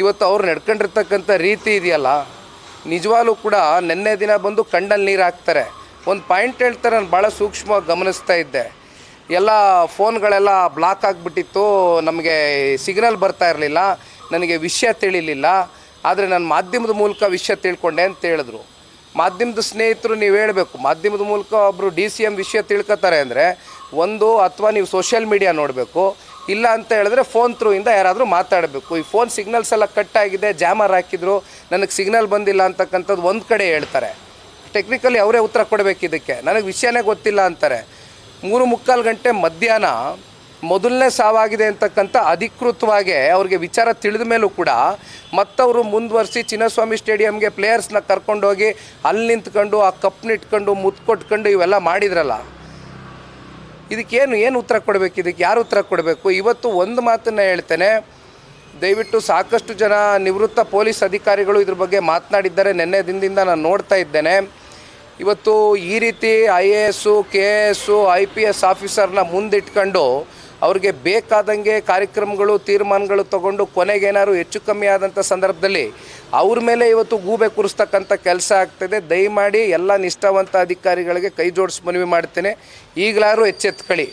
ಇವತ್ತು ಅವ್ರು ನಡ್ಕೊಂಡಿರ್ತಕ್ಕಂಥ ರೀತಿ ಇದೆಯಲ್ಲ, ನಿಜವಾಗ್ಲೂ ಕೂಡ ನಿನ್ನೆ ದಿನ ಬಂದು ಕಣ್ಣಲ್ಲಿ ನೀರು ಹಾಕ್ತಾರೆ. ಒಂದು ಪಾಯಿಂಟ್ ಹೇಳ್ತಾರೆ ನಾನು ಭಾಳ ಸೂಕ್ಷ್ಮವಾಗಿ ಗಮನಿಸ್ತಾ ಇದ್ದೆ. ಎಲ್ಲ ಫೋನ್ಗಳೆಲ್ಲ ಬ್ಲಾಕ್ ಆಗಿಬಿಟ್ಟಿತ್ತು, ನಮಗೆ ಸಿಗ್ನಲ್ ಬರ್ತಾ ಇರಲಿಲ್ಲ, ನನಗೆ ವಿಷಯ ತಿಳಿಲಿಲ್ಲ, ಆದರೆ ನಾನು ಮಾಧ್ಯಮದ ಮೂಲಕ ವಿಷಯ ತಿಳ್ಕೊಂಡೆ ಅಂತ ಹೇಳಿದ್ರು. ಮಾಧ್ಯಮದ ಸ್ನೇಹಿತರು ನೀವು ಹೇಳಬೇಕು. ಮಾಧ್ಯಮದ ಮೂಲಕ ಒಬ್ಬರು ಡಿ ಸಿ ಎಂ ವಿಷಯ ತಿಳ್ಕೊತಾರೆ ಅಂದರೆ ಒಂದು ಅಥವಾ ನೀವು ಸೋಷಿಯಲ್ ಮೀಡಿಯಾ ನೋಡಬೇಕು. ಇಲ್ಲ ಅಂತ ಹೇಳಿದ್ರೆ ಫೋನ್ ಥ್ರೂ ಇಂದ ಯಾರಾದರೂ ಮಾತಾಡಬೇಕು. ಈ ಫೋನ್ ಸಿಗ್ನಲ್ಸ್ ಎಲ್ಲ ಕಟ್ ಆಗಿದೆ ಜಾಮರ್ ಹಾಕಿದ್ರು, ನನಗೆ ಸಿಗ್ನಲ್ ಬಂದಿಲ್ಲ ಅಂತಕ್ಕಂಥದ್ದು ಒಂದು ಕಡೆ ಹೇಳ್ತಾರೆ. ಟೆಕ್ನಿಕಲಿ ಅವರೇ ಉತ್ತರ ಕೊಡಬೇಕು ಇದಕ್ಕೆ. ನನಗೆ ವಿಷಯನೇ ಗೊತ್ತಿಲ್ಲ ಅಂತಾರೆ. ಮೂರು ಮುಕ್ಕಾಲು ಗಂಟೆ ಮಧ್ಯಾಹ್ನ ಮೊದಲನೇ ಸಾವಾಗಿದೆ ಅಂತಕ್ಕಂಥ ಅಧಿಕೃತವಾಗಿ ಅವ್ರಿಗೆ ವಿಚಾರ ತಿಳಿದ ಮೇಲೂ ಕೂಡ ಮತ್ತವರು ಮುಂದುವರಿಸಿ ಚಿನ್ನಸ್ವಾಮಿ ಸ್ಟೇಡಿಯಂಗೆ ಪ್ಲೇಯರ್ಸ್ನ ಕರ್ಕೊಂಡೋಗಿ ಅಲ್ಲಿ ನಿಂತ್ಕೊಂಡು ಆ ಕಪ್ನ ಇಟ್ಕೊಂಡು ಮುದ್ಕೊಟ್ಕೊಂಡು ಇವೆಲ್ಲ ಮಾಡಿದ್ರಲ್ಲ. ಇದಕ್ಕೇನು, ಏನು ಉತ್ತರ ಕೊಡಬೇಕು? ಇದಕ್ಕೆ ಯಾರು ಉತ್ತರ ಕೊಡಬೇಕು? ಇವತ್ತು ಒಂದು ಮಾತನ್ನು ಹೇಳ್ತೇನೆ. ದಯವಿಟ್ಟು ಸಾಕಷ್ಟು ಜನ ನಿವೃತ್ತ ಪೊಲೀಸ್ ಅಧಿಕಾರಿಗಳು ಇದ್ರ ಬಗ್ಗೆ ಮಾತನಾಡಿದ್ದಾರೆ. ನಿನ್ನೆ ದಿನದಿಂದ ನಾನು ನೋಡ್ತಾ ಇದ್ದೇನೆ. ಇವತ್ತು ಈ ರೀತಿ I A S, K A S, I P S ಆಫೀಸರ್ನ ಮುಂದಿಟ್ಕೊಂಡು ಅವ್ರಿಗೆ ಬೇಕಾದಂಗೆ ಕಾರ್ಯಕ್ರಮಗಳು, ತೀರ್ಮಾನಗಳು ತಗೊಂಡು ಕೊನೆಗೇನಾದ್ರು ಹೆಚ್ಚು ಕಮ್ಮಿ ಆದಂಥ ಸಂದರ್ಭದಲ್ಲಿ ಅವ್ರ ಮೇಲೆ ಇವತ್ತು ಗೂಬೆ ಕೂರಿಸ್ತಕ್ಕಂಥ ಕೆಲಸ ಆಗ್ತದೆ. ದಯಮಾಡಿ ಎಲ್ಲ ನಿಷ್ಠಾವಂತ ಅಧಿಕಾರಿಗಳಿಗೆ ಕೈ ಜೋಡಿಸಿ ಮನವಿ ಮಾಡ್ತೇನೆ. ಈಗಲಾರು ಎಚ್ಚೆತ್ಕೊಳ್ಳಿ.